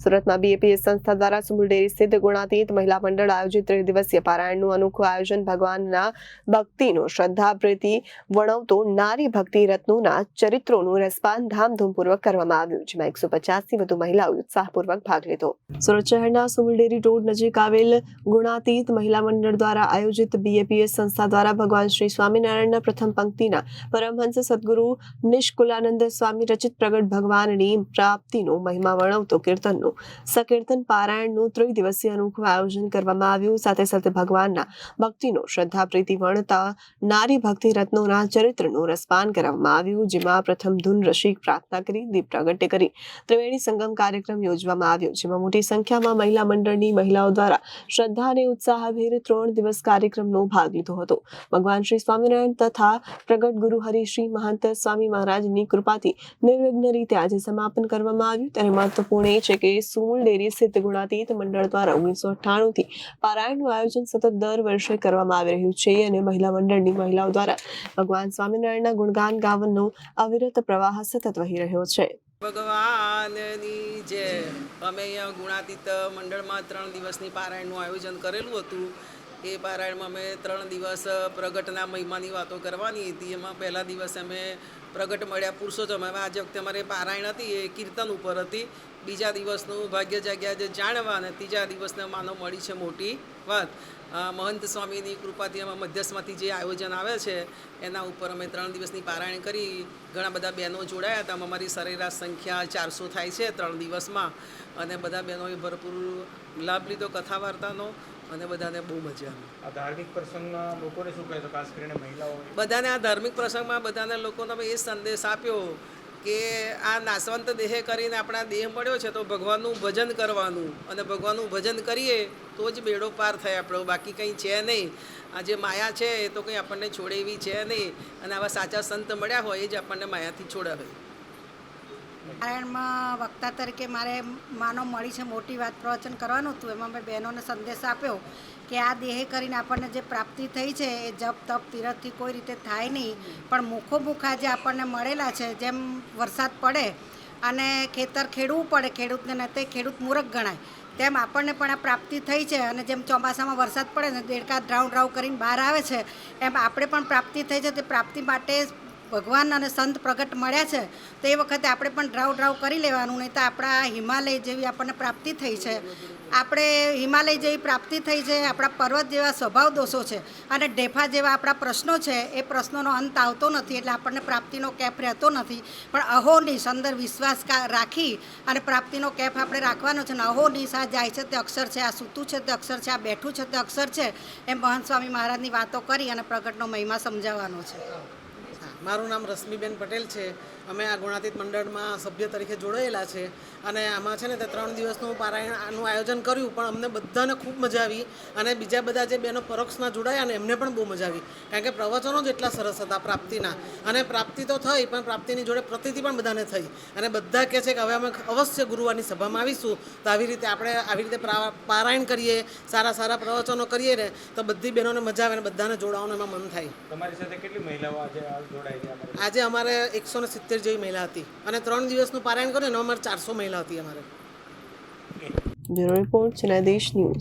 સુરતમાં બીએપીએસ સંસ્થા દ્વારા સુમુલડેરી સ્થિત ગુણાતીત મહિલા મંડળ આયોજિત ત્રિદિવસીય પારાયણનું અનોખું આયોજન ભગવાનના ભક્તિનો શ્રદ્ધા પ્રીતિ વણવતો નારી ભક્તિ રત્નોના ચરિત્રોનું રસપાન ધામધૂમપૂર્વક કરવામાં આવ્યું, જેમાં એકસો પચાસથી વધુ મહિલાઓએ ઉત્સાહપૂર્વક ભાગ લીધો. સુરત શહેરના સુમુલડેરી રોડ નજીક આવેલ ગુણાતીત મહિલા મંડળ દ્વારા આયોજિત બીએપીએસ સંસ્થા દ્વારા ભગવાન શ્રી સ્વામિનારાયણના પ્રથમ પંક્તિના પરમહંસ સદગુરુ નિષ્કુલાનંદ સ્વામી રચિત પ્રગટ ભગવાનની પ્રાપ્તિનો મહિમા વર્ણવતો કીર્તનનું સકીર્તન પારાયણનું ત્રિદિવસીય અનોખું આયોજન કરવામાં આવ્યું. સાથે સાથે ભગવાનના ભક્તિનો શ્રદ્ધા, પ્રીતિ, વર્ણતા, નારી ભક્તિ રત્નોના ચરિત્રનું રસપાન કરવામાં આવ્યું, જેમાં પ્રથમ ધૂન રસિક પ્રાર્થના કરી, દીપ પ્રાગટ્ય કરી. ત્રિવેણી સંગમ કાર્યક્રમ યોજવામાં આવ્યો, જેમાં મોટી સંખ્યામાં મહિલા મંડળની મહિલાઓ દ્વારા શ્રદ્ધા અને ઉત્સાહભેર ત્રણ દિવસ કાર્યક્રમનો ભાગ લીધો હતો. ભગવાન શ્રી સ્વામિનારાયણ તથા પ્રગટ ગુરુ હરિશ્રી મહંત સ્વામી મહારાજની કૃપાથી નિર્વિઘ્ન રીતે આજે સમાપન કરવામાં આવ્યું. ત્યારે મહત્વપૂર્ણ એ છે કે સુમુલ ડેરી સ્થિત ગુણાતીત મંડળ દ્વારા ઓગણીસો અઠ્ઠાણું થી પારાયણનું આયોજન સતત દર વર્ષે કરવામાં આવી રહ્યું છે અને મહિલા મંડળની મહિલાઓ દ્વારા ભગવાન સ્વામિનારાયણના ગુણગાન ગાવનનો અવિરત પ્રવાહ સતત વહી રહ્યો છે. ભગવાનની જય અમે અહીંયા ગુણાતીત મંડળમાં ત્રણ દિવસની પારાયણનું આયોજન કરેલું હતું એ પારાયણમાં અમે ત્રણ દિવસ પ્રગટના મહિમાની વાતો કરવાની હતી. એમાં પહેલા દિવસે અમે પ્રગટ મળ્યા પુરુષોત્તમ. હવે આજે વખતે અમારે પારાયણ હતી, એ કીર્તન ઉપર હતી. બીજા દિવસનું ભાગ્ય જાગ્યા જે જાણવા અને ત્રીજા દિવસને માનો મળી છે મોટી વાત. મહંત સ્વામીની કૃપાથી અમે મધ્યસ્થમાંથી જે આયોજન આવે છે, એના ઉપર અમે ત્રણ દિવસની પારાયણ કરી. ઘણા બધા બહેનો જોડાયા હતા. અમારી સરેરાશ સંખ્યા ચારસો થાય છે ત્રણ દિવસમાં. અને બધા બહેનોએ ભરપૂર લાભ લીધો કથા વાર્તાનો અને બધાને બહુ મજા આવી. આ ધાર્મિક પ્રસંગમાં લોકોને શું કહેશો ખાસ કરીને મહિલાઓ? બધાને આ ધાર્મિક પ્રસંગમાં બધાને લોકોને એ સંદેશ આપ્યો કે આ નાસવંત દેહે કરીને આપણા દેહ મળ્યો છે તો ભગવાનનું ભજન કરવાનું. અને ભગવાનનું ભજન કરીએ તો જ બેડો પાર થાય આપણો બાકી કંઈ છે નહીં. આ જે માયા છે એ તો કંઈ આપણને છોડે એવી છે નહીં. અને આવા સાચા સંત મળ્યા હોય એ જ આપણને માયાથી છોડાવે. નારાયણમાં વક્તા તરીકે મારે માનો મળી છે મોટી વાત પ્રવચન કરવાનું હતું. એમાં મેં બહેનોને સંદેશ આપ્યો કે આ દેહે કરીને આપણને જે પ્રાપ્તિ થઈ છે એ જપ, તપ, તીરથથી કોઈ રીતે થાય નહીં. પણ મુખો મુખા જે આપણને મળેલા છે, જેમ વરસાદ પડે અને ખેતર ખેડવું પડે, ખેડૂતને ન તે ખેડૂત મૂરખ ગણાય, તેમ આપણને પણ આ પ્રાપ્તિ થઈ છે. અને જેમ ચોમાસામાં વરસાદ પડે ને, દેડકા ડ્રાઉ ડ્રાઉ કરીને બહાર આવે છે, એમ આપણે પણ પ્રાપ્તિ થઈ છે. તે પ્રાપ્તિ માટે ભગવાન અને સંત પ્રગટ મળ્યા છે, તો એ વખતે આપણે પણ ડ્રાવ ડ્રાવ કરી લેવાનું, નહીં તો આપણા હિમાલય જેવી આપણને પ્રાપ્તિ થઈ છે. આપણે હિમાલય જેવી પ્રાપ્તિ થઈ છે, આપણા પર્વત જેવા સ્વભાવ દોષો છે, અને ઢેફા જેવા આપણા પ્રશ્નો છે, એ પ્રશ્નોનો અંત આવતો નથી, એટલે આપણને પ્રાપ્તિનો કેફ રહેતો નથી. પણ અહોનિશ અંદર વિશ્વાસ રાખી અને પ્રાપ્તિનો કેફ આપણે રાખવાનો છે ને અહોનિશ આ જાય છે તે અક્ષર છે, આ સૂતું છે તે અક્ષર છે, આ બેઠું છે તે અક્ષર છે, એમ મહંત સ્વામી મહારાજની વાતો કરી અને પ્રગટનો મહિમા સમજાવવાનો છે. મારું નામ રશ્મિબેન પટેલ છે. અમે આ ગુણાતીત મંડળમાં સભ્ય તરીકે જોડાયેલા છે અને આમાં છે ને તે ત્રણ દિવસનું પારાયણનું આયોજન કર્યું, પણ અમને બધાને ખૂબ મજા આવી અને બીજા બધા જે બેનો પરોક્ષના જોડાયા ને એમને પણ બહુ મજા આવી. કારણ કે પ્રવચનો જ એટલા સરસ હતા પ્રાપ્તિના. અને પ્રાપ્તિ તો થઈ, પણ પ્રાપ્તિની જોડે પ્રતિતિ પણ બધાને થઈ. અને બધા કહે છે કે હવે અમે અવશ્ય ગુરુવારની સભામાં આવીશું. તો આવી રીતે આપણે આવી રીતે પારાયણ કરીએ, સારા સારા પ્રવચનો કરીએ ને, તો બધી બહેનોને મજા આવે અને બધાને જોડાવાનું એમાં મન થાય. તમારી સાથે કેટલી મહિલાઓ આજે અમારે આજે અમારે એકસો ને સિત્તેર જેવી મહિલા હતી. અને ત્રણ દિવસનું પારાયણ કર્યું ને અમારે ચારસો મહિલા હતી અમારે. Bureau report, Janadesh news.